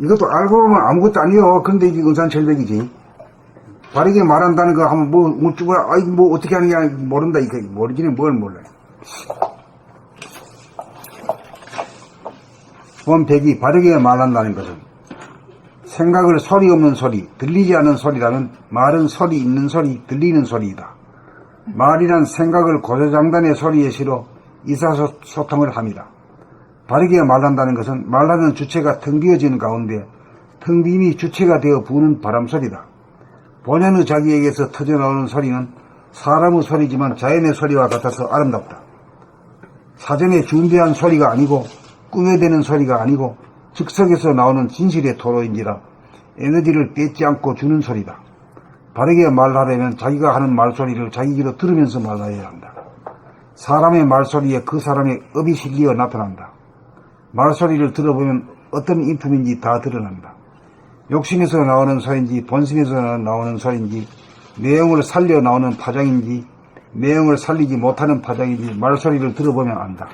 이것도 알고 보면 아무것도 아니요. 근데 이게 의산철벽이지. 바르게 말한다는 거 하면 뭐, 뭐, 쭈 아이, 뭐, 어떻게 하느냐, 모른다. 이거 모르지는 뭘 몰라요. 원백이 바르게 말한다는 것은 생각을 소리 없는 소리, 들리지 않는 소리라면 말은 소리 있는 소리, 들리는 소리이다. 말이란 생각을 고조장단의 소리에 실어 의사소통을 합니다. 바르게 말한다는 것은 말하는 주체가 텅 비어지는 가운데 텅 빔이 주체가 되어 부는 바람소리다. 본연의 자기에게서 터져나오는 소리는 사람의 소리지만 자연의 소리와 같아서 아름답다. 사전에 준비한 소리가 아니고 꾸며대는 소리가 아니고 즉석에서 나오는 진실의 토로인지라 에너지를 뺏지 않고 주는 소리다. 바르게 말하려면 자기가 하는 말소리를 자기 귀로 들으면서 말해야 한다. 사람의 말소리에 그 사람의 업이 실리어 나타난다. 말소리를 들어보면 어떤 인품인지 다 드러난다. 욕심에서 나오는 소리인지 본심에서 나오는 소리인지 내용을 살려 나오는 파장인지 내용을 살리지 못하는 파장인지 말소리를 들어보면 안다.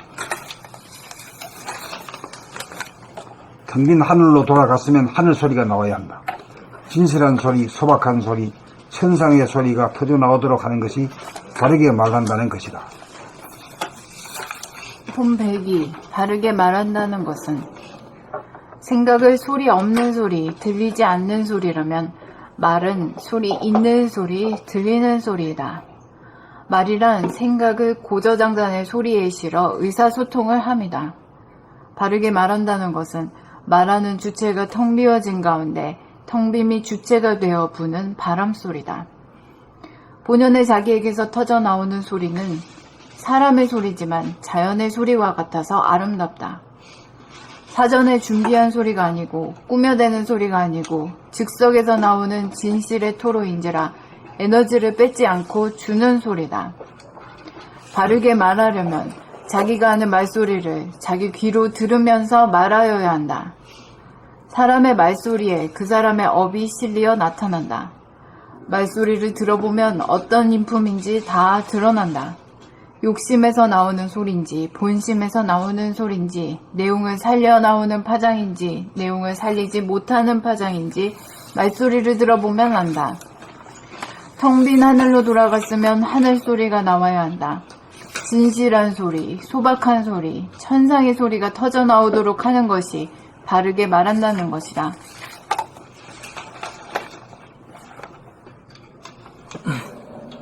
텅빈 하늘로 돌아갔으면 하늘 소리가 나와야 한다. 진실한 소리, 소박한 소리, 천상의 소리가 터져 나오도록 하는 것이 바르게 말한다는 것이다. 홈백이 바르게 말한다는 것은 생각을 소리 없는 소리, 들리지 않는 소리라면 말은 소리 있는 소리, 들리는 소리이다. 말이란 생각을 고저장단의 소리에 실어 의사소통을 합니다. 바르게 말한다는 것은 말하는 주체가 텅 비어진 가운데 텅 빔이 주체가 되어 부는 바람 소리다. 본연의 자기에게서 터져 나오는 소리는 사람의 소리지만 자연의 소리와 같아서 아름답다. 사전에 준비한 소리가 아니고 꾸며대는 소리가 아니고 즉석에서 나오는 진실의 토로인지라 에너지를 뺏지 않고 주는 소리다. 바르게 말하려면 자기가 하는 말소리를 자기 귀로 들으면서 말하여야 한다. 사람의 말소리에 그 사람의 업이 실리어 나타난다. 말소리를 들어보면 어떤 인품인지 다 드러난다. 욕심에서 나오는 소리인지 본심에서 나오는 소리인지 내용을 살려 나오는 파장인지 내용을 살리지 못하는 파장인지 말소리를 들어보면 안다. 텅 빈 하늘로 돌아갔으면 하늘 소리가 나와야 한다. 진실한 소리, 소박한 소리, 천상의 소리가 터져 나오도록 하는 것이 바르게 말한다는 것이다.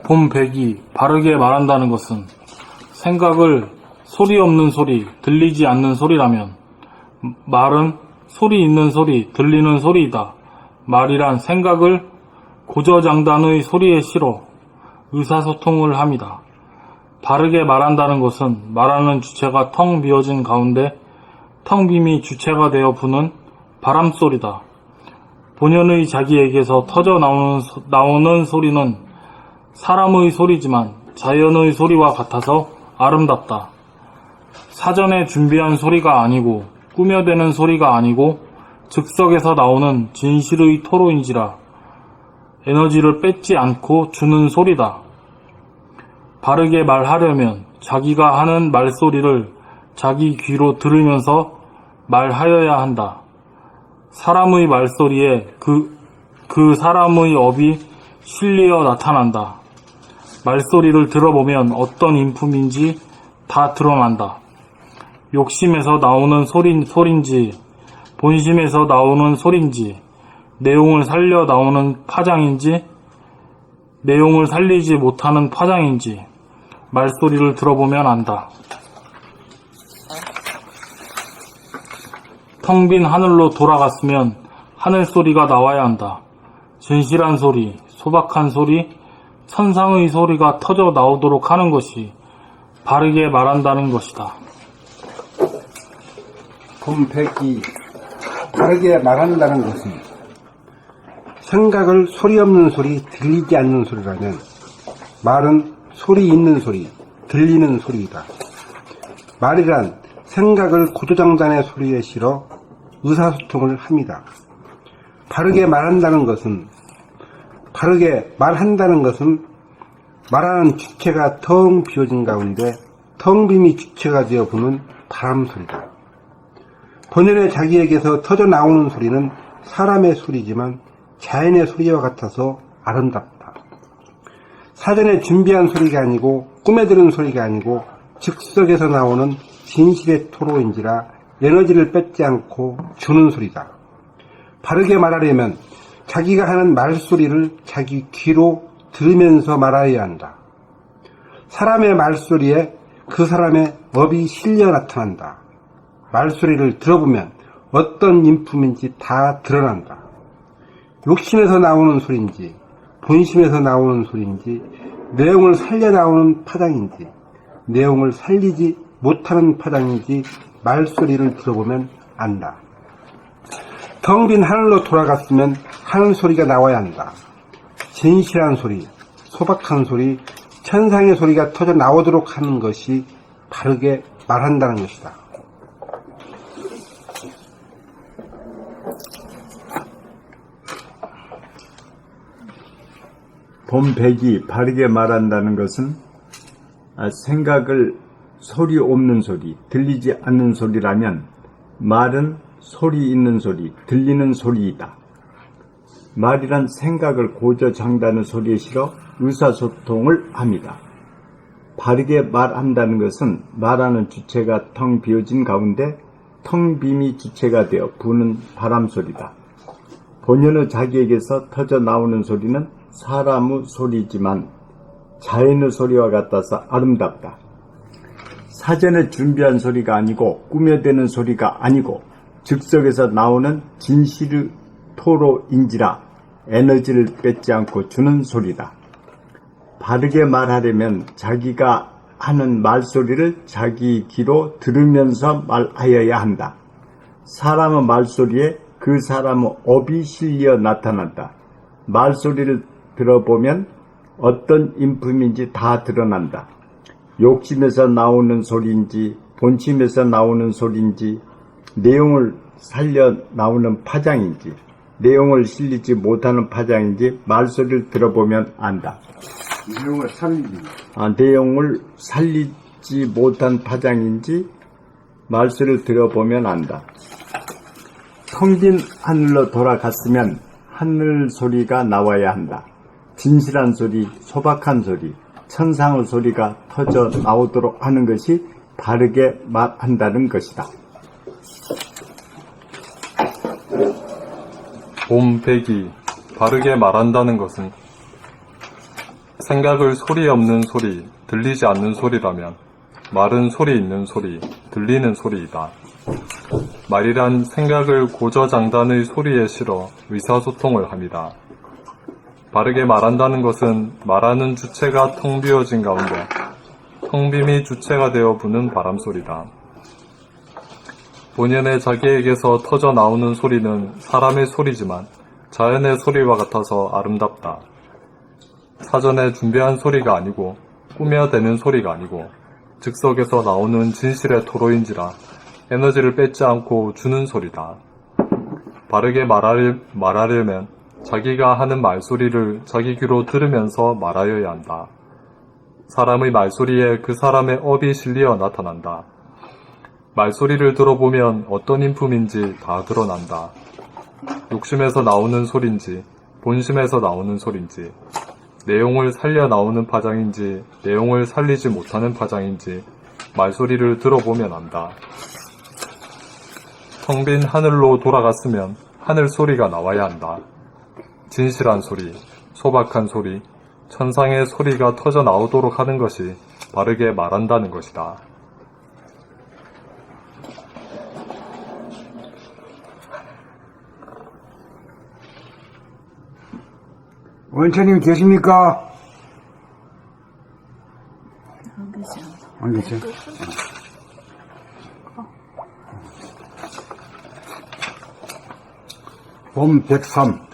봄백이 바르게 말한다는 것은 생각을 소리 없는 소리, 들리지 않는 소리라면 말은 소리 있는 소리, 들리는 소리이다. 말이란 생각을 고저장단의 소리에 실어 의사소통을 합니다. 바르게 말한다는 것은 말하는 주체가 텅 비어진 가운데 텅 빔이 주체가 되어 부는 바람소리다. 본연의 자기에게서 터져 나오는, 소- 나오는 소리는 사람의 소리지만 자연의 소리와 같아서 아름답다. 사전에 준비한 소리가 아니고 꾸며대는 소리가 아니고 즉석에서 나오는 진실의 토로인지라 에너지를 뺏지 않고 주는 소리다. 바르게 말하려면 자기가 하는 말소리를 자기 귀로 들으면서 말하여야 한다. 사람의 말소리에 그, 그 사람의 업이 실리어 나타난다. 말소리를 들어보면 어떤 인품인지 다 드러난다. 욕심에서 나오는 소린, 소린지, 본심에서 나오는 소린지, 내용을 살려 나오는 파장인지, 내용을 살리지 못하는 파장인지, 말소리를 들어보면 안다. 텅 빈 하늘로 돌아갔으면 하늘 소리가 나와야 한다. 진실한 소리, 소박한 소리, 천상의 소리가 터져 나오도록 하는 것이 바르게 말한다는 것이다. 봄백이 바르게 말한다는 것은 생각을 소리 없는 소리, 들리지 않는 소리라면 말은 소리 있는 소리, 들리는 소리이다. 말이란 생각을 고조장단의 소리에 실어 의사소통을 합니다. 바르게 말한다는 것은 바르게 말한다는 것은 말하는 주체가 텅 비어진 가운데 텅 빔이 주체가 되어 부는 바람 소리다. 본연의 자기에게서 터져 나오는 소리는 사람의 소리지만 자연의 소리와 같아서 아름답다. 사전에 준비한 소리가 아니고 꿈에 들은 소리가 아니고 즉석에서 나오는 진실의 토로인지라 에너지를 뺏지 않고 주는 소리다. 바르게 말하려면 자기가 하는 말소리를 자기 귀로 들으면서 말아야 한다. 사람의 말소리에 그 사람의 업이 실려 나타난다. 말소리를 들어보면 어떤 인품인지 다 드러난다. 욕심에서 나오는 소리인지, 본심에서 나오는 소리인지, 내용을 살려 나오는 파장인지, 내용을 살리지 못하는 파장인지 말소리를 들어보면 안다. 텅빈 하늘로 돌아갔으면 하늘 소리가 나와야 한다. 진실한 소리, 소박한 소리, 천상의 소리가 터져 나오도록 하는 것이 바르게 말한다는 것이다. 본백이 바르게 말한다는 것은 아, 생각을 소리 없는 소리, 들리지 않는 소리라면 말은 소리 있는 소리, 들리는 소리이다. 말이란 생각을 고저 장다는 소리에 실어 의사소통을 합니다. 바르게 말한다는 것은 말하는 주체가 텅 비어진 가운데 텅 빔이 주체가 되어 부는 바람 소리다. 본연의 자기에게서 터져 나오는 소리는 사람의 소리지만 자연의 소리와 같아서 아름답다. 사전에 준비한 소리가 아니고 꾸며대는 소리가 아니고 즉석에서 나오는 진실의 토로인지라 에너지를 뺏지 않고 주는 소리다. 바르게 말하려면 자기가 하는 말소리를 자기 귀로 들으면서 말하여야 한다. 사람의 말소리에 그 사람의 업이 실려 나타난다. 말소리를 들어보면 어떤 인품인지 다 드러난다. 욕심에서 나오는 소리인지 본심에서 나오는 소리인지 내용을 살려 나오는 파장인지 내용을 실리지 못하는 파장인지 말소리를 들어보면 안다. 내용을 살리기. 아, 내용을 살리지 못한 파장인지 말소리를 들어보면 안다. 텅빈 하늘로 돌아갔으면 하늘 소리가 나와야 한다. 진실한 소리, 소박한 소리, 천상의 소리가 터져 나오도록 하는 것이 바르게 말한다는 것이다. 봄백이 바르게 말한다는 것은 생각을 소리 없는 소리, 들리지 않는 소리라면 말은 소리 있는 소리, 들리는 소리이다. 말이란 생각을 고저장단의 소리에 실어 의사소통을 합니다. 바르게 말한다는 것은 말하는 주체가 텅 비어진 가운데 텅 빔이 주체가 되어 부는 바람소리다. 본연의 자기에게서 터져 나오는 소리는 사람의 소리지만 자연의 소리와 같아서 아름답다. 사전에 준비한 소리가 아니고 꾸며대는 소리가 아니고 즉석에서 나오는 진실의 토로인지라 에너지를 뺏지 않고 주는 소리다. 바르게 말하려, 말하려면 자기가 하는 말소리를 자기 귀로 들으면서 말하여야 한다. 사람의 말소리에 그 사람의 업이 실리어 나타난다. 말소리를 들어보면 어떤 인품인지 다 드러난다. 욕심에서 나오는 소린지, 본심에서 나오는 소린지, 내용을 살려 나오는 파장인지, 내용을 살리지 못하는 파장인지, 말소리를 들어보면 안다. 텅빈 하늘로 돌아갔으면 하늘 소리가 나와야 한다. 진실한 소리, 소박한 소리, 천상의 소리가 터져 나오도록 하는 것이 바르게 말한다는 것이다. 원천님 계십니까? 안 계셔. 안 계세요? 봄 103.